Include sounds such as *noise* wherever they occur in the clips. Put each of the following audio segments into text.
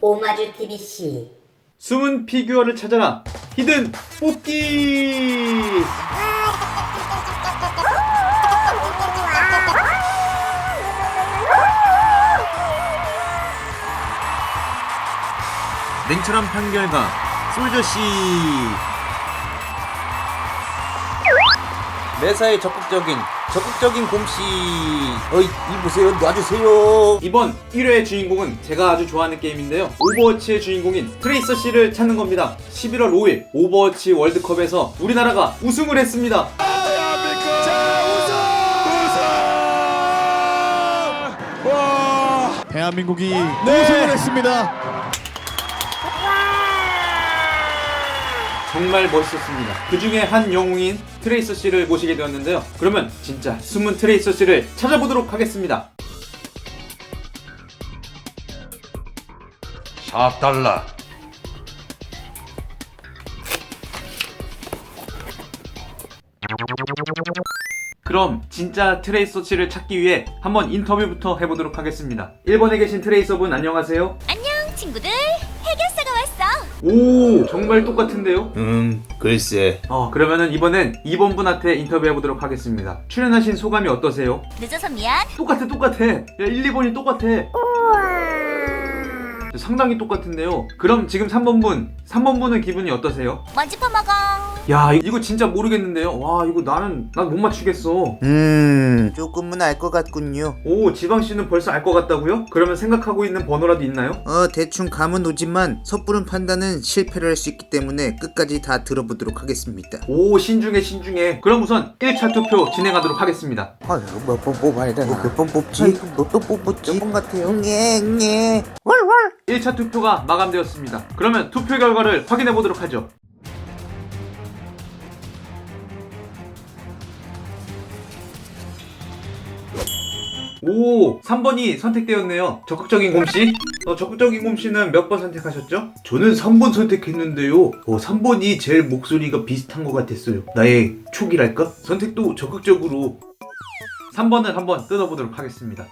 오마주 TVC 숨은 피규어를 찾아라. 히든 뽑기! 냉철한 판결가 솔저씨. 매사에 적극적인 적극적인 곰씨 어이 이 보세요. 놔주세요. 이번 1회 주인공은 제가 아주 좋아하는 게임인데요. 오버워치의 주인공인 트레이서 씨를 찾는 겁니다. 11월 5일 오버워치 월드컵에서 우리나라가 우승을 했습니다. 대한민국이 우승을 했습니다. 정말 멋있었습니다. 그 중에 한 영웅인 트레이서 씨를 모시게 되었는데요. 그러면 진짜 숨은 트레이서 씨를 찾아보도록 하겠습니다. 4달러 그럼 진짜 트레이서 씨를 찾기 위해 한번 인터뷰부터 해보도록 하겠습니다. 1번에 계신 트레이서분 안녕하세요. 안녕 친구들 해결사가 왔어 오 정말 똑같은데요? 음 글쎄 어 그러면은 이번엔 2번 분한테 인터뷰해 보도록 하겠습니다. 출연하신 소감이 어떠세요? 늦어서 미안 똑같아 똑같아. 야 1, 2번이 똑같아. 상당히 똑같은데요. 그럼 지금 3번 분, 3번 분은 기분이 어떠세요? 먼지 퍼먹어 야 이거 진짜 모르겠는데요. 와 이거 나는 난 못 맞추겠어. 음 조금은 알 것 같군요 오 지방 씨는 벌써 알 것 같다고요? 그러면 생각하고 있는 번호라도 있나요? 어 대충 감은 오지만 섣부른 판단은 실패를 할 수 있기 때문에 끝까지 다 들어보도록 하겠습니다 오 신중해 신중해. 그럼 우선 1차 투표 진행하도록 하겠습니다. 아유 뭐뭐 뽑아야 되나 몇번 뽑지? 뭐또 뽑았지? 몇번 같아요 녜녜 월월 1차 투표가 마감되었습니다. 그러면 투표 결과를 확인해 보도록 하죠. 오, 3번이 선택되었네요. 적극적인 곰씨? 어, 적극적인 곰씨는 몇 번 선택하셨죠? 저는 3번 선택했는데요. 어, 3번이 제일 목소리가 비슷한 것 같았어요. 나의 촉이랄까? 선택도 적극적으로. 3번을 한번 뜯어보도록 하겠습니다.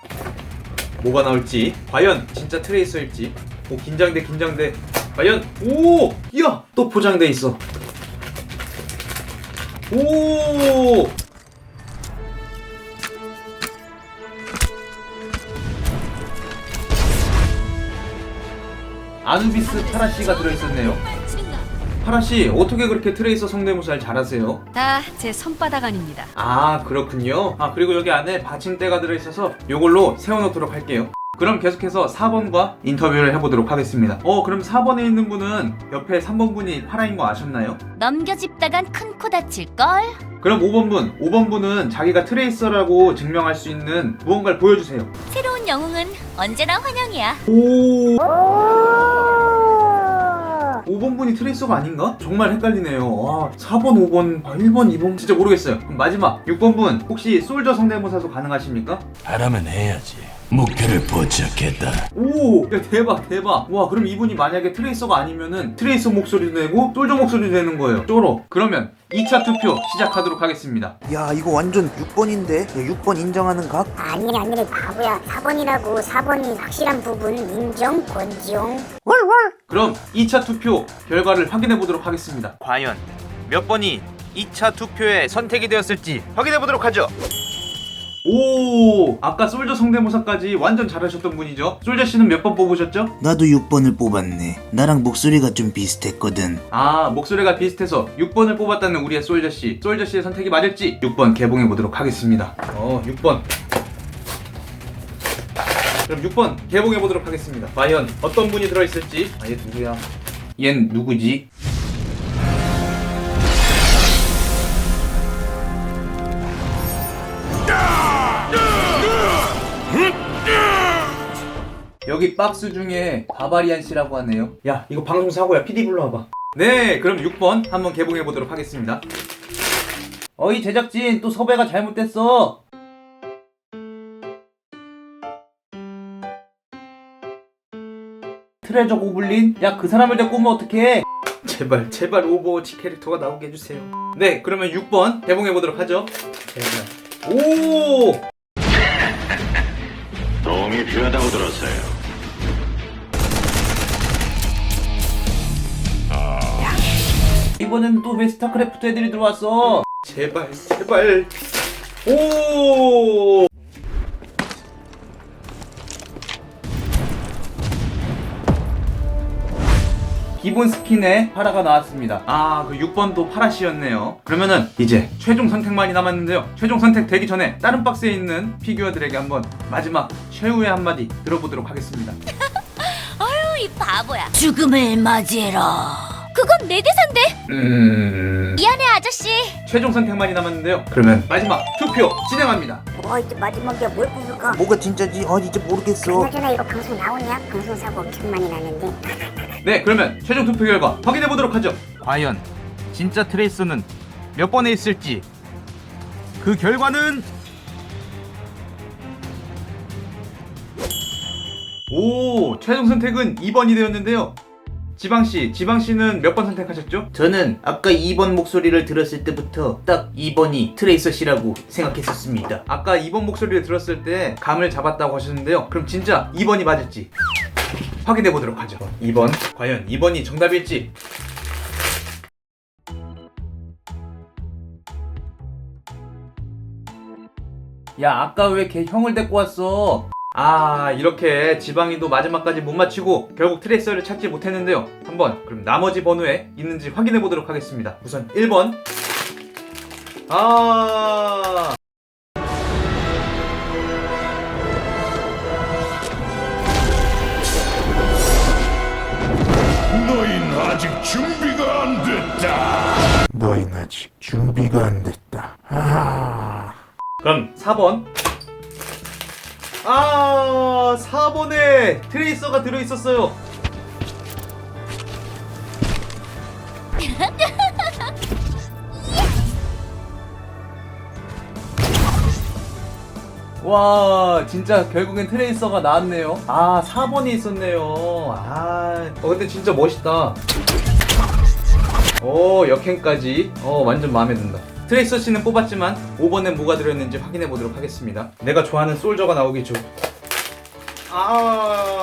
뭐가 나올지 과연 진짜 트레이서일지 오 긴장돼 긴장돼 과연 오! 야! 또 포장돼 있어 오! 아누비스 파라씨가 들어있었네요 파라씨 어떻게 그렇게 트레이서 성대모사를 잘하세요? 다 제 손바닥 아닙니다. 아 그렇군요. 아 그리고 여기 안에 받침대가 들어있어서 요걸로 세워놓도록 할게요. 그럼 계속해서 4번과 인터뷰를 해보도록 하겠습니다. 어 그럼 4번에 있는 분은 옆에 3번 분이 파라인 거 아셨나요? 넘겨짚다간 큰 코 다칠걸? 그럼 5번 분 5번 분은 자기가 트레이서라고 증명할 수 있는 무언가를 보여주세요. 새로운 영웅은 언제나 환영이야. 오 5번 분이 트레이서가 아닌가? 정말 헷갈리네요 와 4번 5번 아, 1번 2번 진짜 모르겠어요 그럼 마지막 6번 분 혹시 솔저 성대모사도 가능하십니까? 바라면 해야지. 목표를 포착했다. 오, 야 대박 대박. 와 그럼 이분이 만약에 트레이서가 아니면은 트레이서 목소리도 내고 솔저 목소리도 내는 거예요. 쪼로. 그러면 2차 투표 시작하도록 하겠습니다. 야 이거 완전 6번인데 6번 인정하는 각? 아니래 아니래 바보야 4번이라고 4번이 확실한 부분 인정 권지용 그럼 2차 투표 결과를 확인해 보도록 하겠습니다. 과연 몇 번이 2차 투표에 선택이 되었을지 확인해 보도록 하죠. 오, 아까 솔저 성대모사까지 완전 잘하셨던 분이죠. 솔저 씨는 몇 번 뽑으셨죠? 나도 6번을 뽑았네 나랑 목소리가 좀 비슷했거든 아, 목소리가 비슷해서 6번을 뽑았다는 우리의 솔저 씨. 솔저 씨의 선택이 맞을지 6번 개봉해 보도록 하겠습니다. 어, 6번. 그럼 6번 개봉해 보도록 하겠습니다. 과연 어떤 분이 들어 있을지. 아, 얘 누구야? 얜 누구지? 여기 박스 중에 바바리안 씨라고 하네요. 야, 이거 방송 사고야. PD 불러와봐. 네, 그럼 6번 한번 개봉해 보도록 하겠습니다. 어이 제작진 또 섭외가 잘못됐어. 트레저 고블린? 야 그 사람을 데리고 오면 어떡해? 제발 제발 오버워치 캐릭터가 나오게 해주세요. 네, 그러면 6번 개봉해 보도록 하죠. 제발. 오! 도움이 필요하다고 들었어요. 이번엔 또 왜 스타크래프트 애들이 들어왔어? 제발, 제발. 오! 기본 스킨에 파라가 나왔습니다. 아, 그 6번도 파라씨였네요. 그러면은 이제 최종 선택만이 남았는데요. 최종 선택 되기 전에 다른 박스에 있는 피규어들에게 한번 마지막 최후의 한마디 들어보도록 하겠습니다. *laughs* 어, 이 바보야. 죽음을 맞이해라. 그건 내 대사인데. 음... 미안해 아저씨. 최종 선택만이 남았는데요. 그러면 마지막 투표 진행합니다. 뭐 이제 마지막에 뭘 뽑을까? 뭐가 진짜지? 아 이제 모르겠어. 그나저나 이거 방송 나오냐? 방송 사고 엄청 많이 나는데 *laughs* 네, 그러면 최종 투표 결과 확인해 보도록 하죠. 과연 진짜 트레이서는 몇 번에 있을지 그 결과는 오, 최종 선택은 2번이 되었는데요. 지방 씨, 지방 씨는 몇 번 선택하셨죠? 저는 아까 2번 목소리를 들었을 때부터 딱 2번이 트레이서 씨라고 생각했었습니다. 아까 2번 목소리를 들었을 때 감을 잡았다고 하셨는데요. 그럼 진짜 2번이 맞을지 확인해 보도록 하죠. 2번. 과연 2번이 정답일지. 야, 아까 왜 걔 형을 데리고 왔어? 아, 이렇게 지방이도 마지막까지 못 맞히고 결국 트레이서를 찾지 못했는데요. 한번 그럼 나머지 번호에 있는지 확인해 보도록 하겠습니다. 우선 1번. 아, 준비가 안 됐다. 너희는 아직 준비가 안 됐다. 그럼 4번. 아, 4번에 트레이서가 들어있었어요. 와, 진짜 결국엔 트레이서가 나왔네요. 아, 4번이 있었네요. 아, 어, 근데 진짜 멋있다. 오, 역행까지. 어, 완전 마음에 든다. 트레이서 씨는 뽑았지만 5번엔 뭐가 들어있는지 확인해 보도록 하겠습니다. 내가 좋아하는 솔저가 나오겠죠. 아.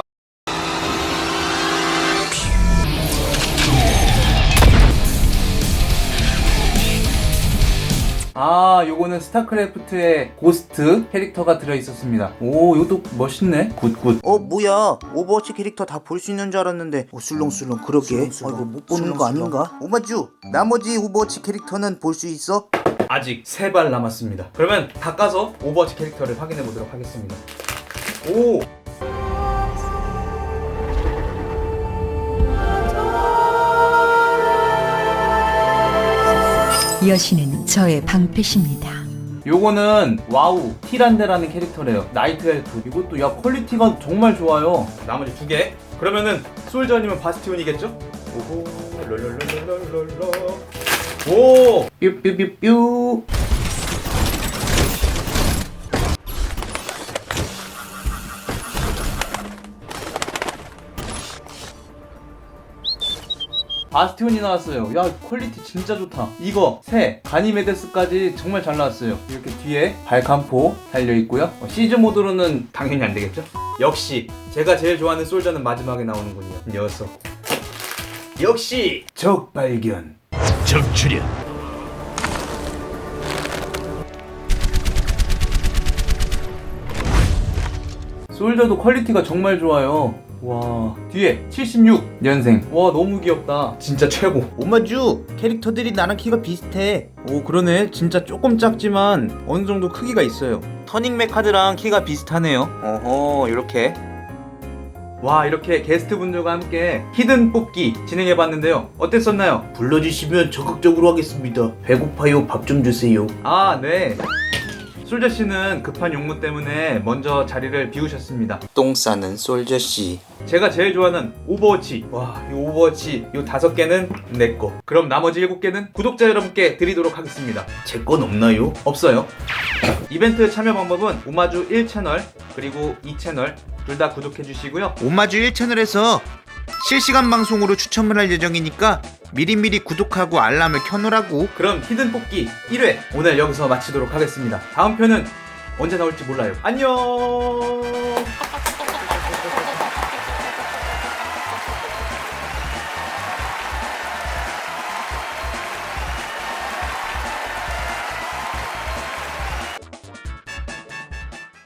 아, 요거는 스타크래프트의 고스트 캐릭터가 들어있었습니다. 오, 이것도 멋있네. 굿굿. 어 뭐야 오버워치 캐릭터 다 볼 수 있는 줄 알았는데 어, 술렁술렁 그러게 아 이거 못 보는 거 아닌가? 오마주 나머지 오버워치 캐릭터는 볼 수 있어? 아직 세 발 남았습니다. 그러면 다 까서 오버워치 캐릭터를 확인해 보도록 하겠습니다. 오! 여신은 저의 방패십니다. 요거는 와우 티란데라는 캐릭터래요. 나이트 엘프. 이것도 야 퀄리티가 정말 좋아요. 나머지 두 개. 그러면은 솔저 아니면 바스티온이겠죠? 오호 롤롤롤롤롤롤. 오! 뾰뾰뾰뾰. 바스티온이 나왔어요. 야 퀄리티 진짜 좋다. 이거 새 가니메데스까지 정말 잘 나왔어요. 이렇게 뒤에 발칸포 달려 있고요. 어, 시즈 모드로는 당연히 안 되겠죠? 역시 제가 제일 좋아하는 솔저는 마지막에 나오는군요. 녀석. 역시 적 발견. 적 출현. 솔저도 퀄리티가 정말 좋아요. 와. 뒤에 76년생. 와 너무 귀엽다. 진짜 최고. 오마주 캐릭터들이 나랑 키가 비슷해. 오 그러네. 진짜 조금 작지만 어느 정도 크기가 있어요. 터닝맥 카드랑 키가 비슷하네요. 어허 이렇게. 와 이렇게 게스트 분들과 함께 히든 뽑기 진행해봤는데요. 어땠었나요? 불러주시면 적극적으로 하겠습니다. 배고파요. 밥 좀 주세요. 아네 솔저 씨는 급한 용무 때문에 먼저 자리를 비우셨습니다 똥 싸는 솔저 씨 제가 제일 좋아하는 오버워치 와 이 오버워치 이 다섯 개는 내 거 그럼 나머지 일곱 개는 구독자 여러분께 드리도록 하겠습니다 제 건 없나요? 없어요. 이벤트 참여 방법은 오마주 1채널 그리고 2채널 둘 다 구독해 주시고요. 오마주 1채널에서 실시간 방송으로 추첨을 할 예정이니까 미리미리 구독하고 알람을 켜놓으라고. 그럼 히든 뽑기 1회 오늘 여기서 마치도록 하겠습니다. 다음 편은 언제 나올지 몰라요. 안녕.